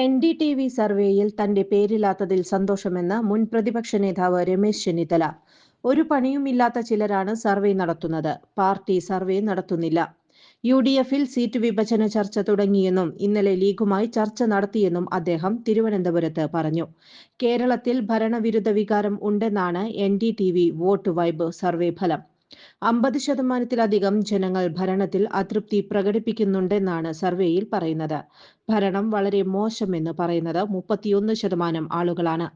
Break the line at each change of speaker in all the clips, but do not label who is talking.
N D T V സർവേയിൽ തന്റെ പേരില്ലാത്തതിൽ സന്തോഷമെന്ന് മുൻ പ്രതിപക്ഷ നേതാവ് രമേശ് ചെന്നിത്തല ഒരു പണിയുമില്ലാത്ത ചിലരാണ് സർവേ നടത്തുന്നത് പാർട്ടി സർവേ നടത്തുന്നില്ല യു ഡി എഫിൽ സീറ്റ് വിഭജന ചർച്ച തുടങ്ങിയെന്നും ഇന്നലെ ലീഗുമായി ചർച്ച നടത്തിയെന്നും അദ്ദേഹം തിരുവനന്തപുരത്ത് പറഞ്ഞു കേരളത്തിൽ ഭരണവിരുദ്ധ വികാരം ഉണ്ടെന്നാണ് N D T V vote vibe survey ഫലം അമ്പത് ശതമാനത്തിലധികം ജനങ്ങൾ ഭരണത്തിൽ അതൃപ്തി പ്രകടിപ്പിക്കുന്നുണ്ടെന്നാണ് സർവേയിൽ പറയുന്നത് ഭരണം വളരെ മോശമെന്ന് പറയുന്നത് മുപ്പത്തിയൊന്ന് ശതമാനം ആളുകളാണ്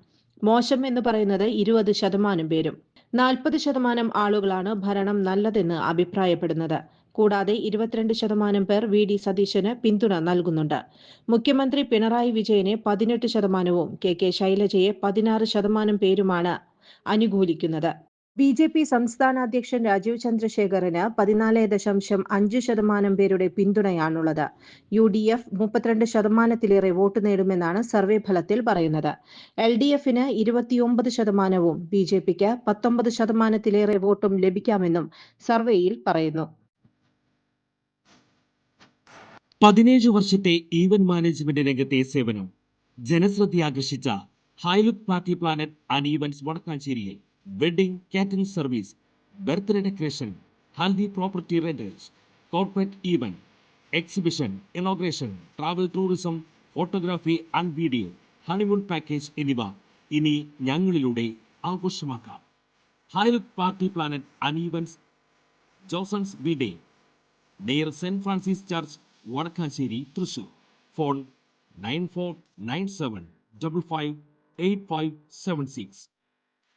മോശം എന്ന് പറയുന്നത് ഇരുപത് ശതമാനം പേരും നാൽപ്പത് ശതമാനം ആളുകളാണ് ഭരണം നല്ലതെന്ന് അഭിപ്രായപ്പെടുന്നത് കൂടാതെ ഇരുപത്തിരണ്ട് ശതമാനം പേർ വി ഡി സതീശന് പിന്തുണ നൽകുന്നുണ്ട് മുഖ്യമന്ത്രി പിണറായി വിജയനെ പതിനെട്ട് ശതമാനവും കെ കെ ശൈലജയെ പതിനാറ് ശതമാനം പേരുമാണ് അനുകൂലിക്കുന്നത് ബി ജെ പി സംസ്ഥാന അധ്യക്ഷൻ രാജീവ് ചന്ദ്രശേഖറിന് പതിനാല് ദശാംശം അഞ്ച് ശതമാനം പേരുടെ പിന്തുണയാണുള്ളത് യു ഡി എഫ് മുപ്പത്തിരണ്ട് ശതമാനത്തിലേറെ വോട്ട് നേടുമെന്നാണ് സർവേ ഫലത്തിൽ പറയുന്നത് എൽ ഡി എഫിന് ഇരുപത്തിയൊമ്പത് ശതമാനവും ബി ജെ പിക്ക് പത്തൊമ്പത് ശതമാനത്തിലേറെ വോട്ടും ലഭിക്കാമെന്നും സർവേയിൽ പറയുന്നു
പതിനേഴ് വർഷത്തെ ഈവന്റ് മാനേജ്മെന്റ് രംഗത്തെ സേവനം ആകർഷിച്ച Highlook party planet and event വടക്കാഞ്ചേരിയിൽ wedding catering service birth decoration Haldi property rentals corporate event exhibition inauguration travel tourism photography and video honeymoon package എന്നിവ ഇനി ഞങ്ങളിലൂടെ ആഘോഷമാക്കാം ഹൈലറ്റ് പാർട്ടി പ്ലാനറ്റ് അനീവൻസ് Johnsons V day near saint Francis church Vadakkanchery Thrissur phone nine four nine seven double five eight five seven six